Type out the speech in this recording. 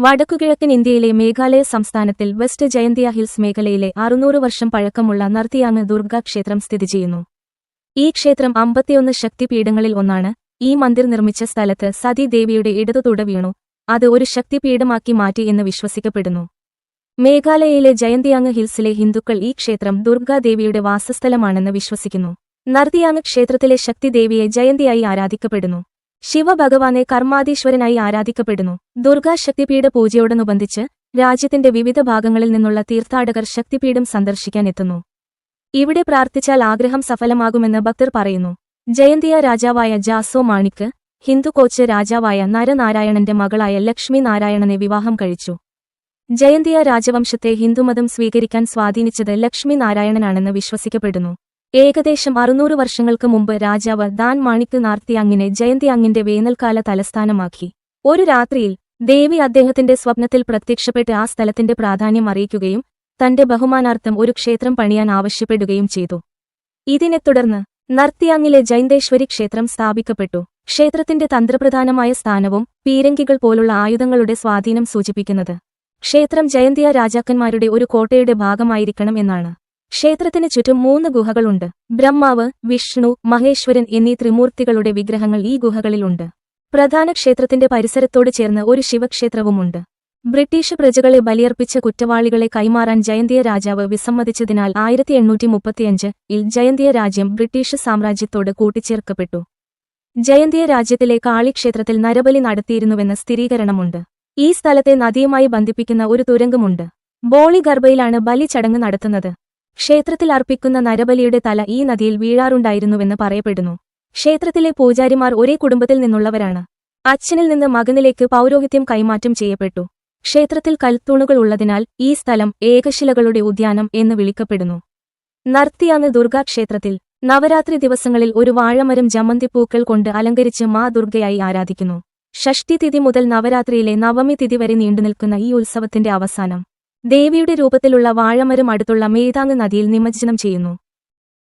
വടക്കുകിഴക്കൻ ഇന്ത്യയിലെ മേഘാലയ സംസ്ഥാനത്തിൽ വെസ്റ്റ് ജയന്തിയ ഹിൽസ് മേഖലയിലെ അറുന്നൂറ് വർഷം പഴക്കമുള്ള നർത്തിയാങ് ദുർഗ ക്ഷേത്രം സ്ഥിതി ചെയ്യുന്നു. ഈ ക്ഷേത്രം അമ്പത്തിയൊന്ന് ശക്തിപീഠങ്ങളിൽ ഒന്നാണ്. ഈ മന്ദിർ നിർമ്മിച്ച സ്ഥലത്ത് സതി ദേവിയുടെ ഇടതു തുട വീണു. അത് ഒരു ശക്തിപീഠമാക്കി മാറ്റി എന്ന് വിശ്വസിക്കപ്പെടുന്നു. മേഘാലയയിലെ ജയന്തിയാങ് ഹിൽസിലെ ഹിന്ദുക്കൾ ഈ ക്ഷേത്രം ദുർഗാദേവിയുടെ വാസസ്ഥലമാണെന്ന് വിശ്വസിക്കുന്നു. നർദിയാങ് ക്ഷേത്രത്തിലെ ശക്തിദേവിയെ ജയന്തിയായി ആരാധിക്കപ്പെടുന്നു. ശിവഭഗവാനെ കർമാധീശ്വരനായി ആരാധിക്കപ്പെടുന്നു. ദുർഗാ ശക്തിപീഠ പൂജയോടനുബന്ധിച്ച് രാജ്യത്തിന്റെ വിവിധ ഭാഗങ്ങളിൽ നിന്നുള്ള തീർത്ഥാടകർ ശക്തിപീഠം സന്ദർശിക്കാൻ എത്തുന്നു. ഇവിടെ പ്രാർത്ഥിച്ചാൽ ആഗ്രഹം സഫലമാകുമെന്ന് ഭക്തർ പറയുന്നു. ജയന്തിയ രാജാവായ ജാസോ മാണിക്ക് ഹിന്ദു കോച്ച് രാജാവായ നരനാരായണന്റെ മകളായ ലക്ഷ്മി നാരായണനെ വിവാഹം കഴിച്ചു. ജയന്തിയ രാജവംശത്തെ ഹിന്ദുമതം സ്വീകരിക്കാൻ സ്വാധീനിച്ചത് ലക്ഷ്മി നാരായണനാണെന്ന് വിശ്വസിക്കപ്പെടുന്നു. ഏകദേശം അറുന്നൂറ് വർഷങ്ങൾക്ക് മുമ്പ് രാജാവ് ദാൻ മാണിക്ക് ജയന്തി അങ്ങിന്റെ വേനൽക്കാല തലസ്ഥാനമാക്കി. ഒരു രാത്രിയിൽ ദേവി അദ്ദേഹത്തിന്റെ സ്വപ്നത്തിൽ പ്രത്യക്ഷപ്പെട്ട് ആ സ്ഥലത്തിന്റെ പ്രാധാന്യം അറിയിക്കുകയും തന്റെ ബഹുമാനാർത്ഥം ഒരു ക്ഷേത്രം പണിയാൻ ആവശ്യപ്പെടുകയും ചെയ്തു. ഇതിനെ തുടർന്ന് നർത്തിയാങ്ങിലെ ജൈന്തേശ്വരി ക്ഷേത്രം സ്ഥാപിക്കപ്പെട്ടു. ക്ഷേത്രത്തിന്റെ തന്ത്രപ്രധാനമായ സ്ഥാനവും പീരങ്കികൾ പോലുള്ള ആയുധങ്ങളുടെ സ്വാധീനം സൂചിപ്പിക്കുന്നത് ക്ഷേത്രം ജയന്തിയ രാജാക്കന്മാരുടെ ഒരു കോട്ടയുടെ ഭാഗമായിരിക്കണം എന്നാണ്. ക്ഷേത്രത്തിന് ചുറ്റും മൂന്ന് ഗുഹകളുണ്ട്. ബ്രഹ്മാവ് വിഷ്ണു മഹേശ്വരൻ എന്നീ ത്രിമൂർത്തികളുടെ വിഗ്രഹങ്ങൾ ഈ ഗുഹകളിലുണ്ട്. പ്രധാന ക്ഷേത്രത്തിന്റെ പരിസരത്തോട് ചേർന്ന് ഒരു ശിവക്ഷേത്രവുമുണ്ട്. ബ്രിട്ടീഷ് പ്രജകളെ ബലിയർപ്പിച്ച കുറ്റവാളികളെ കൈമാറാൻ ജയന്തിയ രാജാവ് വിസമ്മതിച്ചതിനാൽ ആയിരത്തി എണ്ണൂറ്റി മുപ്പത്തിയഞ്ച് ഇൽ ജയന്തിയ രാജ്യം ബ്രിട്ടീഷ് സാമ്രാജ്യത്തോട് കൂട്ടിച്ചേർക്കപ്പെട്ടു. ജയന്തിയ രാജ്യത്തിലെ കാളിക്ഷേത്രത്തിൽ നരബലി നടത്തിയിരുന്നുവെന്ന സ്ഥിരീകരണമുണ്ട്. ഈ സ്ഥലത്തെ നദിയുമായി ബന്ധിപ്പിക്കുന്ന ഒരു തുരങ്കമുണ്ട്. ബോളി ഗർഭയിലാണ് ബലി ചടങ്ങ് നടത്തുന്നത്. ക്ഷേത്രത്തിൽ അർപ്പിക്കുന്ന നരബലിയുടെ തല ഈ നദിയിൽ വീഴാറുണ്ടായിരുന്നുവെന്ന് പറയപ്പെടുന്നു. ക്ഷേത്രത്തിലെ പൂജാരിമാർ ഒരേ കുടുംബത്തിൽ നിന്നുള്ളവരാണ്. അച്ഛനിൽ നിന്ന് മകനിലേക്ക് പൗരോഹിത്യം കൈമാറ്റം ചെയ്യപ്പെട്ടു. ക്ഷേത്രത്തിൽ കൽത്തൂണുകൾ ഉള്ളതിനാൽ ഈ സ്ഥലം ഏകശിലകളുടെ ഉദ്യാനം എന്ന് വിളിക്കപ്പെടുന്നു. നർത്തിയാന്ന് ദുർഗാ ക്ഷേത്രത്തിൽ നവരാത്രി ദിവസങ്ങളിൽ ഒരു വാഴമരം ജമന്തിപ്പൂക്കൾ കൊണ്ട് അലങ്കരിച്ച് മാ ദുർഗയായി ആരാധിക്കുന്നു. ഷഷ്ടി തിഥി മുതൽ നവരാത്രിയിലെ നവമി തിഥി വരെ നീണ്ടുനിൽക്കുന്ന ഈ ഉത്സവത്തിന്റെ അവസാനം. ദേവിയുടെ രൂപത്തിലുള്ള വാഴമരം അടുത്തുള്ള മേധാങ് നദിയിൽ നിമജ്ജനം ചെയ്യുന്നു.